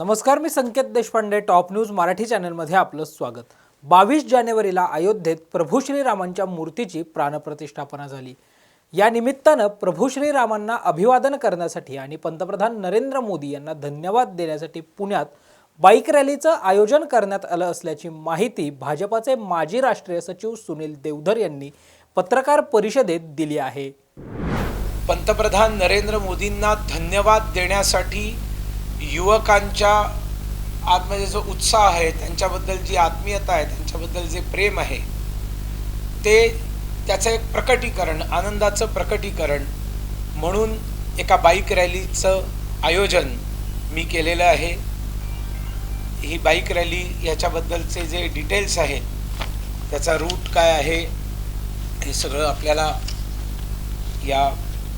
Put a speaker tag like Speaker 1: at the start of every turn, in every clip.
Speaker 1: नमस्कार मी Sanket Deshpande top news Marathi चॅनलमध्ये आपलं स्वागत. बावीस जानेवारीला अयोध्येत प्रभू श्रीरामांच्या मूर्तीची प्राणप्रतिष्ठापना झाली. या निमित्तानं प्रभू श्रीरामांना अभिवादन करण्यासाठी आणि पंतप्रधान नरेंद्र मोदी यांना धन्यवाद देण्यासाठी पुण्यात बाईक रॅलीचं आयोजन करण्यात आलं असल्याची माहिती भाजपाचे माजी राष्ट्रीय सचिव सुनील देवधर यांनी पत्रकार परिषदेत दिली आहे.
Speaker 2: पंतप्रधान नरेंद्र मोदींना धन्यवाद देण्यासाठी युवकांच्या आतमध्ये जो उत्साह आहे त्यांच्याबद्दल जी आत्मीयता आहे त्यांच्याबद्दल जे प्रेम आहे ते त्याचं एक प्रकटीकरण आनंदाचं प्रकटीकरण म्हणून एका बाईक रॅलीचं आयोजन मी केलेलं आहे. ही बाईक रॅली ह्याच्याबद्दलचे जे डिटेल्स आहेत त्याचा रूट काय आहे हे सगळं आपल्याला या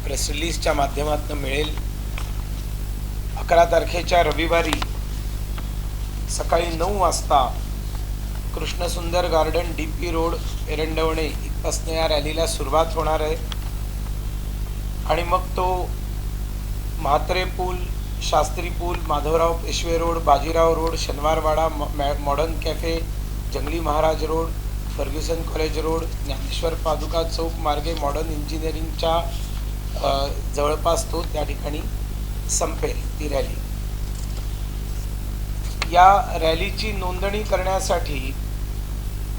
Speaker 2: प्रेस रिलीजच्या माध्यमातून मिळेल. अकरा तारखेच्या रविवारी सकाळी नऊ वाजता Krishnasundar garden D P road Erandwane इथपासनं या रॅलीला सुरुवात होणार आहे. आणि मग तो म्हात्रे पूल शास्त्री पूल Madhavrao Peshwe road Bajirao road Shaniwarwada modern cafe Jangli Maharaj road Fergusson college road Dnyaneshwar पादुका चौक मार्गे मॉडर्न इंजिनिअरिंगच्या जवळपास तो त्या ठिकाणी संपेल ती रॅली. या रॅलीची नोंदणी करण्यासाठी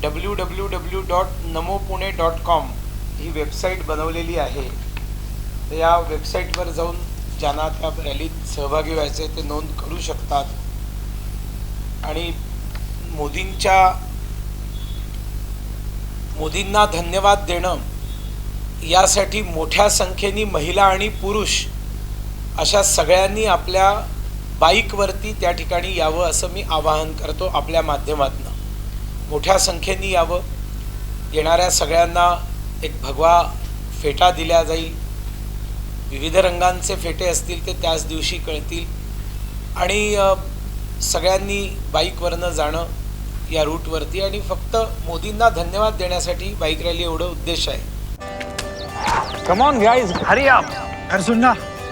Speaker 2: W W W dot Namo Pune dot com ही वेबसाईट बनवलेली आहे. तर या वेबसाईटवर जाऊन ज्यांना त्या रॅलीत सहभागी व्हायचे ते नोंद करू शकतात. आणि मोदींच्या मोदींना धन्यवाद देणं यासाठी मोठ्या संख्येने महिला आणि पुरुष अशा सगळ्यांनी आपल्या बाईकवरती त्या ठिकाणी यावं असं मी आवाहन करतो आपल्या माध्यमातून. मोठ्या संख्येने यावं. येणाऱ्या सगळ्यांना एक भगवा फेटा दिला जाईल. विविध रंगांचे फेटे असतील ते त्याच दिवशी कळतील. आणि सगळ्यांनी बाईकवरनं जाणं या रूटवरती आणि फक्त मोदींना धन्यवाद देण्यासाठी बाईक रॅली एवढं उद्देश आहे.
Speaker 3: Come on guys hurry up
Speaker 4: अरे सुन ना